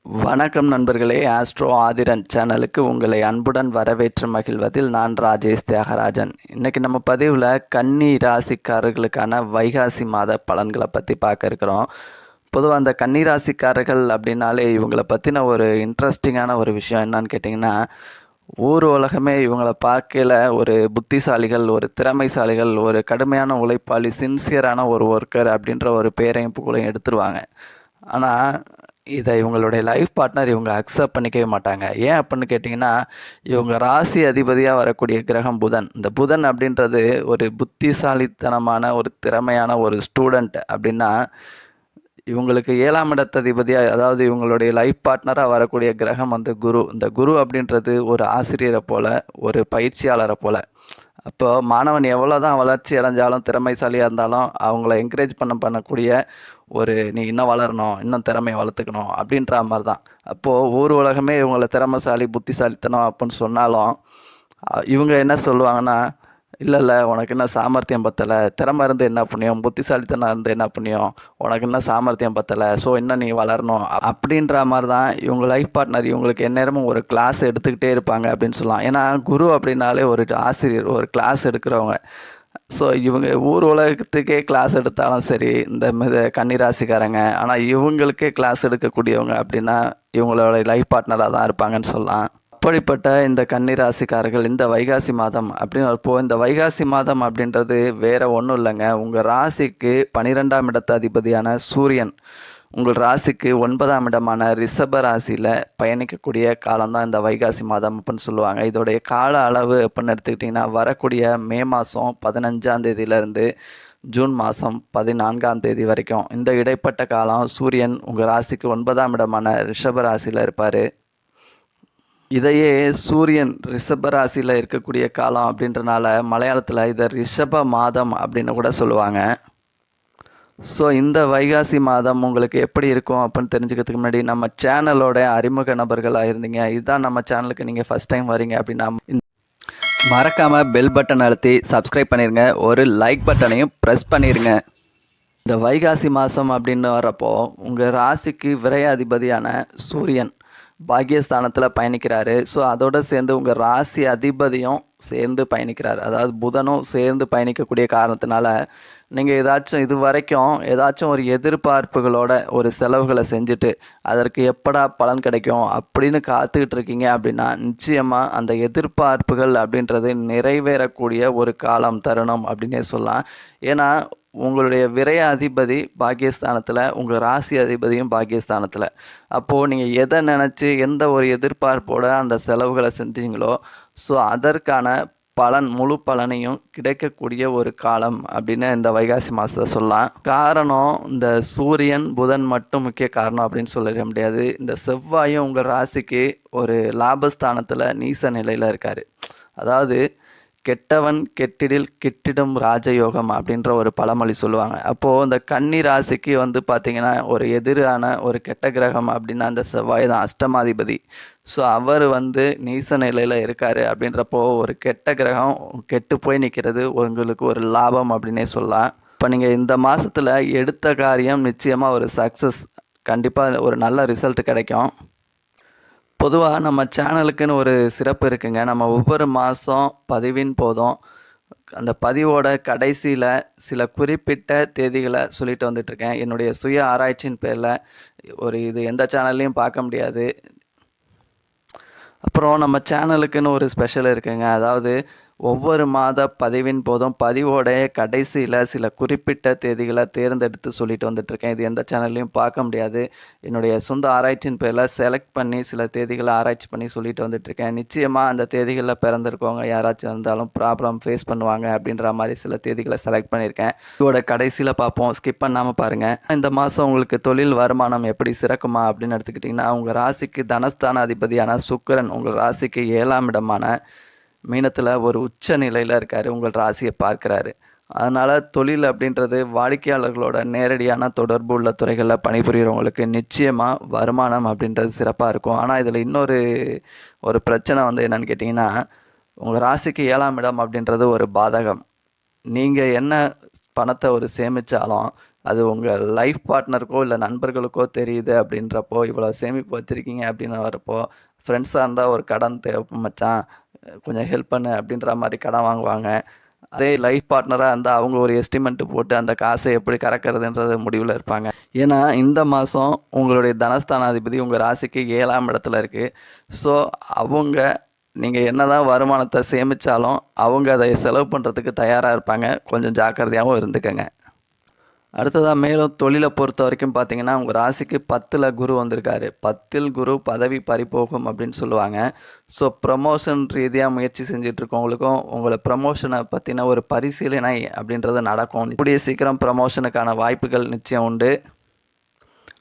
வணக்கம் நண்பர்களே. ஆஸ்ட்ரோ ஆதிரன் சேனலுக்கு உங்களை அன்புடன் வரவேற்று மகிழ்வதில் நான் ராஜேஷ் தியாகராஜன். இன்னைக்கு நம்ம பதிவில் கன்னி ராசிக்காரர்களுக்கான வைகாசி மாத பலன்களை பற்றி பார்க்க இருக்கிறோம். பொதுவாக அந்த கன்னி ராசிக்காரர்கள் அப்படின்னாலே இவங்களை பற்றின ஒரு இன்ட்ரெஸ்டிங்கான ஒரு விஷயம் என்னன்னு கேட்டிங்கன்னா ஊர் உலகமே இவங்களை பார்க்கல ஒரு புத்திசாலிகள் ஒரு திறமைசாலிகள் ஒரு கடுமையான உழைப்பாளி சின்சியரான ஒரு ஒர்க்கர் அப்படின்ற ஒரு பேரையும் புகழையும் எடுத்துருவாங்க. ஆனால் இதை இவங்களுடைய லைஃப் பார்ட்னர் இவங்க அக்செப்ட் பண்ணிக்கவே மாட்டாங்க. ஏன் அப்படின்னு கேட்டிங்கன்னா இவங்க ராசி அதிபதியாக வரக்கூடிய கிரகம் புதன். இந்த புதன் அப்படின்றது ஒரு புத்திசாலித்தனமான ஒரு திறமையான ஒரு ஸ்டூடெண்ட் அப்படின்னா இவங்களுக்கு ஏழாம் இடத்ததிபதியாக அதாவது இவங்களுடைய லைஃப் பார்ட்னராக வரக்கூடிய கிரகம் வந்து குரு. இந்த குரு அப்படின்றது ஒரு ஆசிரியரை போல் ஒரு பயிற்சியாளரை போல். அப்போது மாணவன் எவ்வளோ தான் வளர்ச்சி அடைஞ்சாலும் திறமைசாலியாக இருந்தாலும் அவங்கள என்கரேஜ் பண்ண பண்ணக்கூடிய ஒரு நீ இன்னும் வளரணும் இன்னும் திறமையை வளர்த்துக்கணும் அப்படின்ற மாதிரி தான் அப்போது ஊர் உலகமே இவங்கள திறமைசாலி புத்திசாலித்தனம் அப்படின்னு சொன்னாலும் இவங்க என்ன சொல்லுவாங்கன்னா இல்லை இல்லை உனக்கு என்ன சாமர்த்தியம் பத்தலை. திறமை இருந்து என்ன புண்ணியம் புத்திசாலித்தனம் இருந்து என்ன புண்ணியம் உனக்கு என்ன சாமர்த்தியம் பத்தலை. ஸோ இன்னும் நீ வளரணும். அப்படின்ற மாதிரி தான் இவங்க லைஃப் பார்ட்னர் இவங்களுக்கு எந்நேரமும் ஒரு கிளாஸ் எடுத்துக்கிட்டே இருப்பாங்க அப்படின்னு சொல்லலாம். ஏன்னா குரு அப்படின்னாலே ஒரு ஆசிரியர் ஒரு கிளாஸ் எடுக்கிறவங்க. ஸோ இவங்க ஊர் உலகத்துக்கே கிளாஸ் எடுத்தாலும் சரி இந்த மித கன்னிராசிக்காரங்க ஆனால் இவங்களுக்கே கிளாஸ் எடுக்கக்கூடியவங்க அப்படின்னா இவங்களோட லைஃப் பார்ட்னராக தான் இருப்பாங்கன்னு சொல்லலாம். அப்படிப்பட்ட இந்த கன்னிராசிக்காரர்கள் இந்த வைகாசி மாதம் அப்படின்னு வரப்போ இந்த வைகாசி மாதம் அப்படின்றது வேற ஒன்றும் இல்லைங்க. உங்கள் ராசிக்கு பன்னிரெண்டாம் இடத்த அதிபதியான சூரியன். உங்கள் ராசிக்கு ஒன்பதாம் இடமான ரிஷப ராசியில் பயணிக்கக்கூடிய காலம்தான் இந்த வைகாசி மாதம் அப்படின்னு சொல்லுவாங்க. இதோடைய கால அளவு அப்படின்னு எடுத்துக்கிட்டிங்கன்னா வரக்கூடிய மே மாதம் பதினஞ்சாம் தேதியிலேருந்து ஜூன் மாதம் பதினான்காம் தேதி வரைக்கும். இந்த இடைப்பட்ட காலம் சூரியன் உங்கள் ராசிக்கு ஒன்பதாம் இடமான ரிஷப ராசியில் இருப்பார். இதையே சூரியன் ரிஷப ராசியில் இருக்கக்கூடிய காலம் அப்படின்றனால மலையாளத்தில் இதை ரிஷப மாதம் அப்படின்னு கூட சொல்லுவாங்க. ஸோ இந்த வைகாசி மாதம் உங்களுக்கு எப்படி இருக்கும் அப்படின்னு தெரிஞ்சுக்கிறதுக்கு முன்னாடி நம்ம சேனலோட அறிமுக நபர்களாக இருந்தீங்க. இதுதான் நம்ம சேனலுக்கு நீங்கள் ஃபஸ்ட் டைம் வரீங்க அப்படின்னா மறக்காமல் பெல் பட்டன் அழுத்தி சப்ஸ்கிரைப் பண்ணிடுங்க ஒரு லைக் பட்டனையும் ப்ரெஸ் பண்ணிடுங்க இந்த வைகாசி மாதம் அப்படின்னு வரப்போ உங்கள் ராசிக்கு விரையாதிபதியான சூரியன். பாக்கியஸ்தானத்தில் பயணிக்கிறாரு. ஸோ அதோட சேர்ந்து உங்கள் ராசி அதிபதியும் சேர்ந்து பயணிக்கிறார். அதாவது புதனும் சேர்ந்து பயணிக்கக்கூடிய காரணத்தினால நீங்கள் ஏதாச்சும் இது வரைக்கும் ஏதாச்சும் ஒரு எதிர்பார்ப்புகளோட ஒரு செலவுகளை செஞ்சுட்டு அதற்கு எப்படா பலன் கிடைக்கும் அப்படின்னு காத்துக்கிட்டு இருக்கீங்க அப்படின்னா நிச்சயமாக அந்த எதிர்பார்ப்புகள் அப்படின்றது நிறைவேறக்கூடிய ஒரு காலம் தருணம் அப்படின்னே சொல்லலாம். ஏன்னா உங்களுடைய விரய அதிபதி பாகிஸ்தானத்தில் உங்கள் ராசி அதிபதியும் பாகிஸ்தானத்தில் அப்போது நீங்கள் எதை நினச்சி எந்த ஒரு எதிர்பார்ப்போட அந்த செலவுகளை செஞ்சீங்களோ ஸோ அதற்கான பலன் முழு பலனையும் கிடைக்கக்கூடிய ஒரு காலம் அப்படின்னு இந்த வைகாசி மாதத்தை சொல்லலாம். காரணம் இந்த சூரியன் புதன் மட்டும் முக்கிய காரணம் அப்படின்னு சொல்லிட முடியாது. இந்த செவ்வாயும் உங்கள் ராசிக்கு ஒரு லாபஸ்தானத்தில் நீச நிலையில் இருக்கார். அதாவது கெட்டவன் கெட்டிடில் கிட்டிடும் ராஜயோகம் அப்படின்ற ஒரு பழமொழி சொல்லுவாங்க. அப்போது இந்த கன்னி ராசிக்கு வந்து பார்த்திங்கன்னா ஒரு எதிரான ஒரு கெட்ட கிரகம் அப்படின்னா அந்த செவ்வாய் தான் அஷ்டமாதிபதி. ஸோ அவர் வந்து நீச நிலையில் இருக்கார் அப்படின்றப்போ ஒரு கெட்ட கிரகம் கெட்டு போய் நிற்கிறது உங்களுக்கு ஒரு லாபம் அப்படின்னே சொல்லலாம். இப்போ நீங்கள் இந்த மாதத்தில் எடுத்த காரியம் நிச்சயமாக ஒரு சக்ஸஸ் கண்டிப்பாக ஒரு நல்ல ரிசல்ட் கிடைக்கும். பொதுவாக நம்ம சேனலுக்குன்னு ஒரு சிறப்பு இருக்குங்க. நம்ம ஒவ்வொரு மாதம் பதிவின் போதும் அந்த பதிவோட கடைசியில் சில குறிப்பிட்ட தேதிகளை சொல்லிட்டு வந்துட்டுருக்கேன். என்னுடைய சுய ஆராய்ச்சியின் பேரில் ஒரு இது எந்த சேனல்லையும் பார்க்க முடியாது. அப்புறம் நம்ம சேனலுக்குன்னு ஒரு ஸ்பெஷல் இருக்குங்க. அதாவது ஒவ்வொரு மாத பதிவின் போதும் பதிவோடைய கடைசியில் சில குறிப்பிட்ட தேதிகளை தேர்ந்தெடுத்து சொல்லிட்டு வந்துட்டுருக்கேன். இது எந்த சேனல்லையும் பார்க்க முடியாது. என்னுடைய சொந்த ஆராய்ச்சியின் பேரில் செலக்ட் பண்ணி சில தேதிகளை ஆராய்ச்சி பண்ணி சொல்லிட்டு வந்துட்டுருக்கேன். நிச்சயமாக அந்த தேதிகளில் பிறந்திருக்கவங்க யாராச்சும் இருந்தாலும் ப்ராப்ளம் ஃபேஸ் பண்ணுவாங்க அப்படின்ற மாதிரி சில தேதிகளை செலக்ட் பண்ணியிருக்கேன். இதோட கடைசியில் பார்ப்போம். ஸ்கிப் பண்ணாமல் பாருங்கள் இந்த மாதம் உங்களுக்கு தொழில் வருமானம் எப்படி சிறக்குமா அப்படின்னு எடுத்துக்கிட்டிங்கன்னா உங்கள் ராசிக்கு தனஸ்தான அதிபதியான சுக்கிரன் உங்கள் ராசிக்கு ஏழாம் இடமான மீனத்தில் ஒரு உச்ச நிலையில் இருக்கார் உங்கள் ராசியை பார்க்குறாரு. அதனால் தொழில் அப்படின்றது வாடிக்கையாளர்களோட நேரடியான தொடர்பு உள்ள துறைகளில் பணிபுரியறவங்களுக்கு நிச்சயமாக வருமானம் அப்படின்றது சிறப்பாக இருக்கும். ஆனால் இதில் இன்னொரு ஒரு பிரச்சனை வந்து என்னன்னு கேட்டிங்கன்னா உங்கள் ராசிக்கு ஏழாம் இடம் அப்படின்றது ஒரு பாதகம். நீங்கள் என்ன பணத்தை ஒரு சேமித்தாலும் அது உங்கள் லைஃப் பார்ட்னருக்கோ இல்லை நண்பர்களுக்கோ தெரியுது அப்படின்றப்போ இவ்வளோ சேமிப்பு வச்சுருக்கீங்க அப்படின்னு வரப்போ ஃப்ரெண்ட்ஸாக இருந்தால் ஒரு கடன் தேவை மச்சான். கொஞ்சம் ஹெல்ப் பண்ணு அப்படின்ற மாதிரி கடன் வாங்குவாங்க. அதே லைஃப் பார்ட்னராக இருந்தால் அவங்க ஒரு எஸ்டிமெண்ட்டு போட்டு அந்த காசை எப்படி கறக்கிறதுன்றது முடிவில் இருப்பாங்க. ஏன்னா இந்த மாதம் உங்களுடைய தனஸ்தானாதிபதி உங்கள் ராசிக்கு ஏழாம் இடத்துல இருக்குது ஸோ அவங்க நீங்கள் என்ன தான் வருமானத்தை சேமித்தாலும் அவங்க அதை செலவு பண்ணுறதுக்கு தயாராக இருப்பாங்க. கொஞ்சம் ஜாக்கிரதையாகவும் இருந்துக்கங்க. அடுத்ததாக மேலும் தொழிலை பொறுத்த வரைக்கும் பார்த்தீங்கன்னா உங்கள் ராசிக்கு பத்தில் குரு வந்திருக்காரு. பத்தில் குரு பதவி பறிபோகும் அப்படின்னு சொல்லுவாங்க. ஸோ ப்ரமோஷன் ரீதியாக முயற்சி செஞ்சிட்ருக்கவங்களுக்கும் உங்களை ப்ரமோஷனை பற்றின ஒரு பரிசீலனை அப்படின்றது நடக்கும். இப்படியே சீக்கிரம் ப்ரமோஷனுக்கான வாய்ப்புகள் நிச்சயம் உண்டு.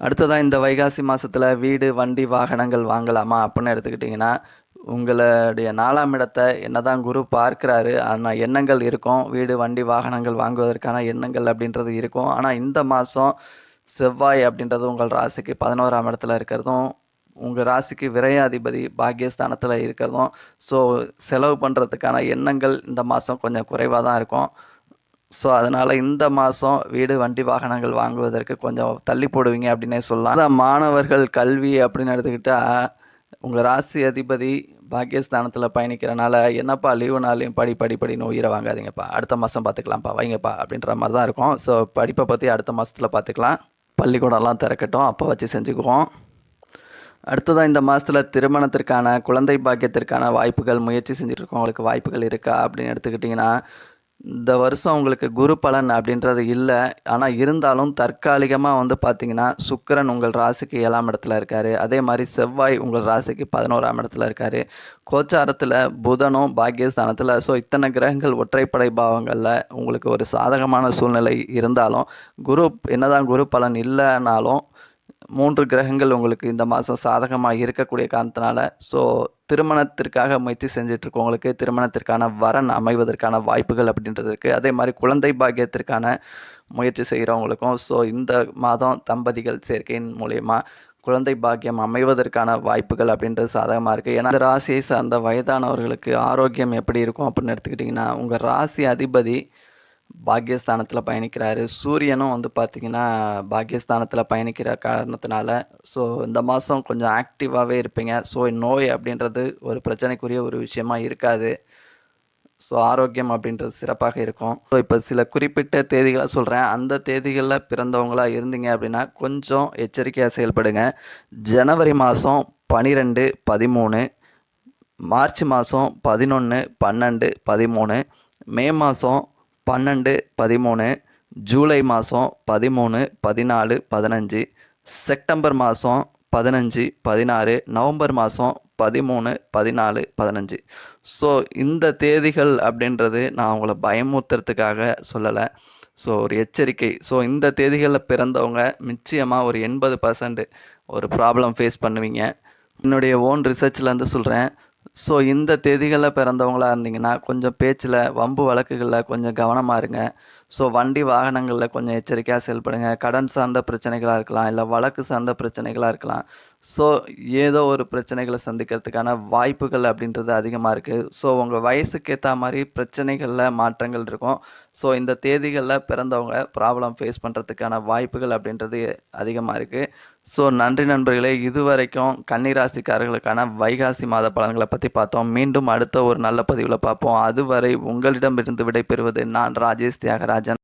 அடுத்ததாக இந்த வைகாசி மாதத்தில் வீடு வண்டி வாகனங்கள் வாங்கலாமா அப்படின்னு எடுத்துக்கிட்டிங்கன்னா உங்களுடைய நாலாம் இடத்தை என்னதான் குரு பார்க்குறாரு ஆனால் எண்ணங்கள் இருக்கும். வீடு வண்டி வாகனங்கள் வாங்குவதற்கான எண்ணங்கள் அப்படின்றது இருக்கும். ஆனால் இந்த மாதம் செவ்வாய் அப்படின்றது உங்கள் ராசிக்கு பதினோராம் இடத்துல இருக்கிறதும் உங்கள் ராசிக்கு விரையாதிபதி பாக்கியஸ்தானத்தில் இருக்கிறதும். ஸோ செலவு பண்ணுறதுக்கான எண்ணங்கள் இந்த மாதம் கொஞ்சம் குறைவாக தான் இருக்கும். ஸோ அதனால் இந்த மாதம் வீடு வண்டி வாகனங்கள் வாங்குவதற்கு கொஞ்சம் தள்ளி போடுவீங்க அப்படின்னே சொல்லலாம். அதான் மாணவர்கள் கல்வி அப்படின்னு எடுத்துக்கிட்டால் உங்கள் ராசி அதிபதி பாக்கியஸ்தானத்தில் பயணிக்கிறனால என்னப்பா லீவு நாளையும் படி படி படின்னு உயிரை வாங்காதீங்கப்பா. அடுத்த மாதம் பார்த்துக்கலாம்ப்பா வைங்கப்பா. அப்படின்ற மாதிரி தான் இருக்கும். ஸோ படிப்பை பற்றி அடுத்த மாதத்தில் பார்த்துக்கலாம் பள்ளிக்கூடம்லாம் திறக்கட்டும். அப்போ வச்சு செஞ்சுக்குவோம். அடுத்ததாக இந்த மாதத்தில் திருமணத்திற்கான குழந்தை பாக்கியத்திற்கான வாய்ப்புகள் முயற்சி செஞ்சுட்டு இருக்கவங்களுக்கு வாய்ப்புகள் இருக்கா? அப்படின்னு எடுத்துக்கிட்டிங்கன்னா இந்த வருஷம் உங்களுக்கு குரு பலன் அப்படின்றது இல்லை. ஆனால் இருந்தாலும் தற்காலிகமாக வந்து பார்த்தீங்கன்னா சுக்கிரன் உங்கள் ராசிக்கு ஏழாம் இடத்துல இருக்கார். அதே மாதிரி செவ்வாய் உங்கள் ராசிக்கு பதினோராம் இடத்துல இருக்கார். கோச்சாரத்தில் புதனும் பாக்கியஸ்தானத்தில். ஸோ இத்தனை கிரகங்கள் ஒற்றைப்படை பாவங்களில் உங்களுக்கு ஒரு சாதகமான சூழ்நிலை இருந்தாலும் குரு என்னதான் குரு பலன் இல்லைனாலும் மூன்று கிரகங்கள் உங்களுக்கு இந்த மாதம் சாதகமாக இருக்கக்கூடிய காரணத்தினால ஸோ திருமணத்திற்காக முயற்சி செஞ்சிட்ருக்கவங்களுக்கு திருமணத்திற்கான வரன் அமைவதற்கான வாய்ப்புகள் அப்படின்றது இருக்குது அதே மாதிரி குழந்தை பாக்கியத்திற்கான முயற்சி செய்கிறவங்களுக்கும் ஸோ இந்த மாதம் தம்பதிகள் சேர்க்கையின் மூலயமா குழந்தை பாக்கியம் அமைவதற்கான வாய்ப்புகள் அப்படின்றது சாதகமாக இருக்குது ஏன்னா இந்த ராசியை சார்ந்த வயதானவர்களுக்கு ஆரோக்கியம் எப்படி இருக்கும் அப்படின்னு எடுத்துக்கிட்டிங்கன்னா உங்கள் ராசி அதிபதி பாக்கியஸ்தானத்தில் பயணிக்கிறாரு. சூரியனும் வந்து பார்த்திங்கன்னா பாக்கியஸ்தானத்தில் பயணிக்கிற காரணத்தினால ஸோ இந்த மாதம் கொஞ்சம் ஆக்டிவாகவே இருப்பீங்க. ஸோ நோய் அப்படின்றது ஒரு பிரச்சனைக்குரிய ஒரு விஷயமா இருக்காது. ஸோ ஆரோக்கியம் அப்படின்றது சிறப்பாக இருக்கும். ஸோ இப்போ சில குறிப்பிட்ட தேதிகளை சொல்கிறேன் அந்த தேதிகளில் பிறந்தவங்களாக இருந்தீங்க அப்படின்னா கொஞ்சம் எச்சரிக்கையாக செயல்படுங்க. ஜனவரி மாதம் பனிரெண்டு பதிமூணு. மார்ச் மாதம் பதினொன்று பன்னெண்டு பதிமூணு. மே மாதம் பன்னெண்டு பதிமூணு ஜூலை மாதம் பதிமூணு பதினாலு பதினஞ்சு செப்டம்பர் மாதம் பதினஞ்சு பதினாறு நவம்பர் மாதம் பதிமூணு பதினாலு பதினஞ்சு. ஸோ இந்த தேதிகள் அப்படின்றது நான் உங்களை பயமுறுத்துறதுக்காக சொல்லலை. ஸோ ஒரு எச்சரிக்கை. ஸோ இந்த தேதிகளில் பிறந்தவங்க நிச்சயமாக ஒரு எண்பது பர்சன்ட் ஒரு ப்ராப்ளம் ஃபேஸ் பண்ணுவீங்க. என்னுடைய ஓன் ரிசர்ச்லேருந்து சொல்கிறேன் ஸோ இந்த தேதிகளில் பிறந்தவங்களா இருந்தீங்கன்னா கொஞ்சம் பேச்சில் வம்பு வழக்குகளில் கொஞ்சம் கவனமாக இருங்க. ஸோ வண்டி வாகனங்களில் கொஞ்சம் எச்சரிக்கையாக செயல்படுங்க கடன் சார்ந்த பிரச்சனைகளாக இருக்கலாம் இல்லை வழக்கு சார்ந்த பிரச்சனைகளாக இருக்கலாம். ஸோ ஏதோ ஒரு பிரச்சனைகளை சந்திக்கிறதுக்கான வாய்ப்புகள் அப்படின்றது அதிகமாக இருக்குது ஸோ உங்கள் வயசுக்கு ஏற்ற மாதிரி பிரச்சனைகளில் மாற்றங்கள் இருக்கும். ஸோ இந்த தேதிகளில் பிறந்தவங்க ப்ராப்ளம் ஃபேஸ் பண்ணுறதுக்கான வாய்ப்புகள் அப்படின்றது அதிகமாக இருக்குது ஸோ நன்றி நண்பர்களே. இதுவரைக்கும் கன்னிராசிக்காரர்களுக்கான வைகாசி மாத பலன்களை பற்றி பார்த்தோம். மீண்டும் அடுத்த ஒரு நல்ல பதிவில் பார்ப்போம். அதுவரை உங்களிடமிருந்து விடைபெறுவது நான் ராஜேஷ் தியாகராஜ்.